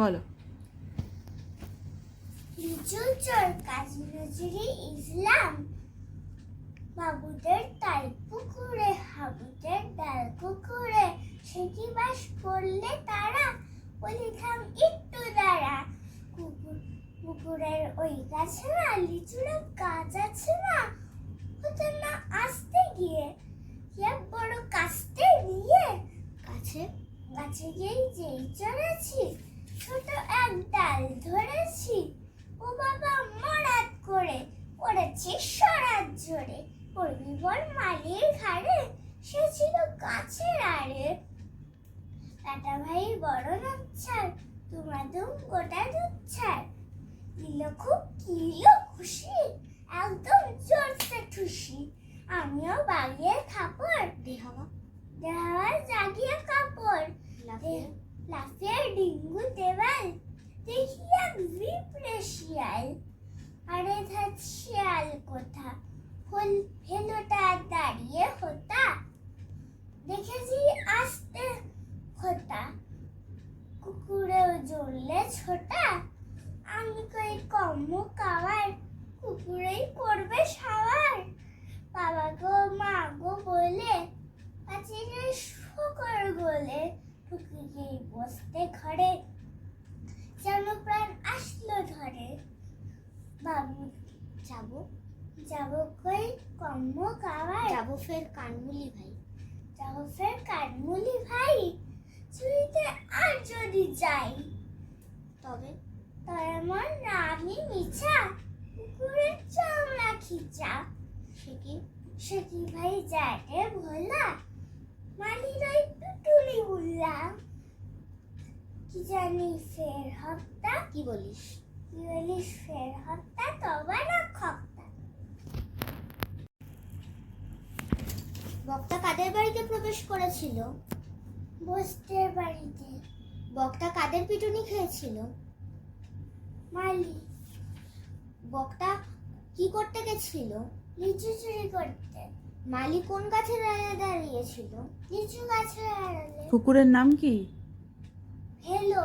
বলো। লিচু চোর ইসলাম। বাবুদের তাল পুকুরে, হাবুদের ডাল কুকুরে সে কি বাস করলে তারা, বলি একটু দাঁড়া। কুকুর পুকুরের ওই গাছে না লিচুরা গাছ আছে না হতো না আসতে গিয়ে বড় কাস্তে নিয়ে গাছে গাছে গিয়ে যেই চড়েছি। ছোট এক ডাল ধরেছি। ও বাবা মরাত করে পড়েছি সরাত জোরে। পড়বি বল মালির ঘাড়ে সে ছিল গাছের আড়ে। কাটা ভাই বড় নাচ্ছার তোমার দুম গোটা দুচ্ছার দিল খুব কিল খুশি একদম জোরসে ঠুসি। আমিও বাগিয়ে খাপড় দেহাওয়া। দেহাওয়া জাগিয়ে কাপড়। লাফিয়ে। লাফিয়ে ফেলোটা দাঁড়িয়ে হতা। দেখেছি আসতে হতা। কুকুরেও জ্বললে ছোটা। আমি কই কম্ম কাওয়ার কুকুরেই করবে সাওয়ার। বাবা গো, মা গো বলে পাচিরে শুকর গোলে টুকি বসতে ঘরে। যেন প্রাণ আসলো ধরে। বাবু, যাব। যাব কই? কম্ম কাওয়ার যাব ফের কানমুলি ভাই। যাব ফের কানমুলি ভাই? চুরিতে আর যদি যাই তবে তার আমার নামই মিছা। কুকুরের চামড়া খিচা সে কি সে কি ভাই যাটে ভোলা? মালির ওই টুটুলি উল্লা। কি জানি ফের হপ্তা কি বলিস? কি বলিস ফের হপ্তা তবা না খপ্তা বক্তা কাদের বাড়িতে প্রবেশ করেছিল? বসতে বাড়িতে। বক্তা কাদের পিটুনি খেয়েছিল? মালি বক্তা কি করতে গেছিল? লিচু চুরি করতে। মালি কোন গাছের আড়ালে দাঁড়িয়েছিল? লিচু গাছের আড়ালে। কুকুরের নাম কি? হ্যালো